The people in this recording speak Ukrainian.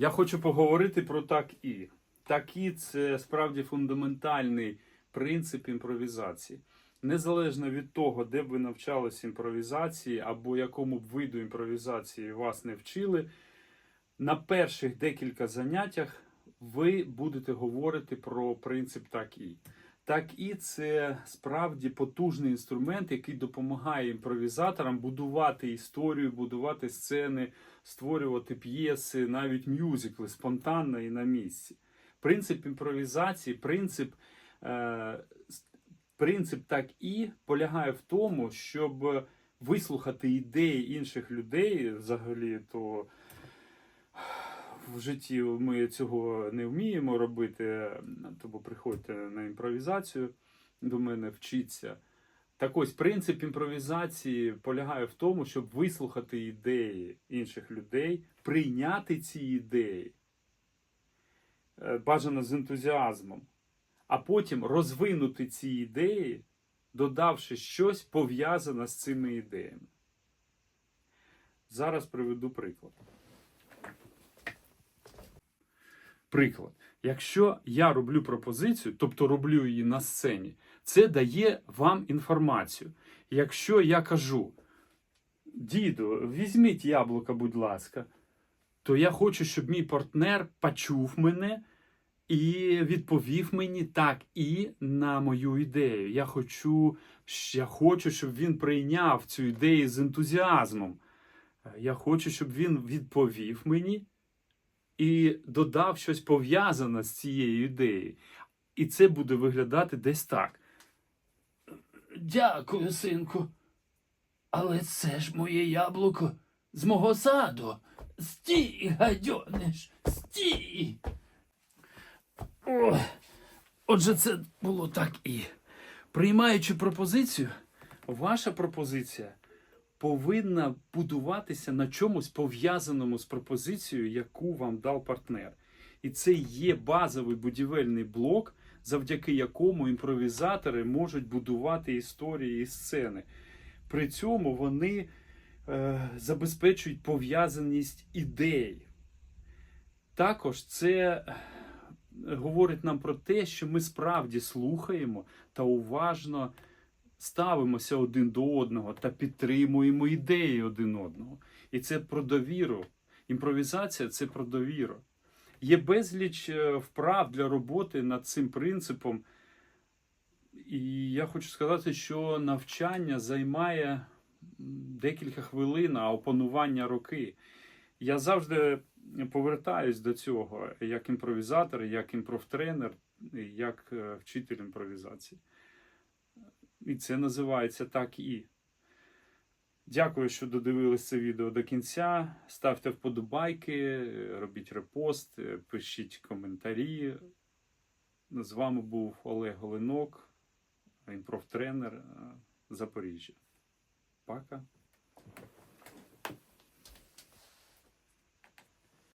Я хочу поговорити про так і. Так і це справді фундаментальний принцип імпровізації. Незалежно від того, де б ви навчалися імпровізації або якому б виду імпровізації вас не вчили, на перших декілька заняттях ви будете говорити про принцип так і. Так і це справді потужний інструмент, який допомагає імпровізаторам будувати історію, будувати сцени, створювати п'єси, навіть мюзикли спонтанно і на місці. Принцип імпровізації, принцип, е, принцип так і полягає в тому, щоб вислухати ідеї інших людей, взагалі, то в житті ми цього не вміємо робити, тому приходьте на імпровізацію до мене, вчіться. Так ось принцип імпровізації полягає в тому, щоб вислухати ідеї інших людей, прийняти ці ідеї, е, бажано з ентузіазмом, а потім розвинути ці ідеї, додавши щось пов'язане з цими ідеями. Зараз приведу приклад. Приклад. Якщо я роблю пропозицію, тобто роблю її на сцені, це дає вам інформацію. Якщо я кажу, діду, візьміть яблука, будь ласка, то я хочу, щоб мій партнер почув мене і відповів мені так і на мою ідею. Я хочу, я хочу, щоб він прийняв цю ідею з ентузіазмом. Я хочу, щоб він відповів мені і додав щось пов'язане з цією ідеєю. І це буде виглядати десь так. Дякую, синку. Але це ж моє яблуко з мого саду. Стій, гадьониш, стій. О, отже, це було так і. Приймаючи пропозицію, ваша пропозиція повинна будуватися на чомусь пов'язаному з пропозицією, яку вам дав партнер. І це є базовий будівельний блок, завдяки якому імпровізатори можуть будувати історії і сцени. При цьому вони е, забезпечують пов'язаність ідей. Також це е, говорить нам про те, що ми справді слухаємо та уважно ставимося один до одного та підтримуємо ідеї один одного. І це про довіру. Імпровізація це про довіру. Є безліч е, вправ для роботи над цим принципом. І я хочу сказати, що навчання займає декілька хвилин, а опанування роки. Я завжди повертаюсь до цього як імпровізатор, як імпровтренер, як е, вчитель імпровізації. І це називається так і. Дякую, що додивились це відео до кінця. Ставте вподобайки, робіть репост, пишіть коментарі. З вами був Олег Голинок, імпровтренер е, Запоріжжя. Пока.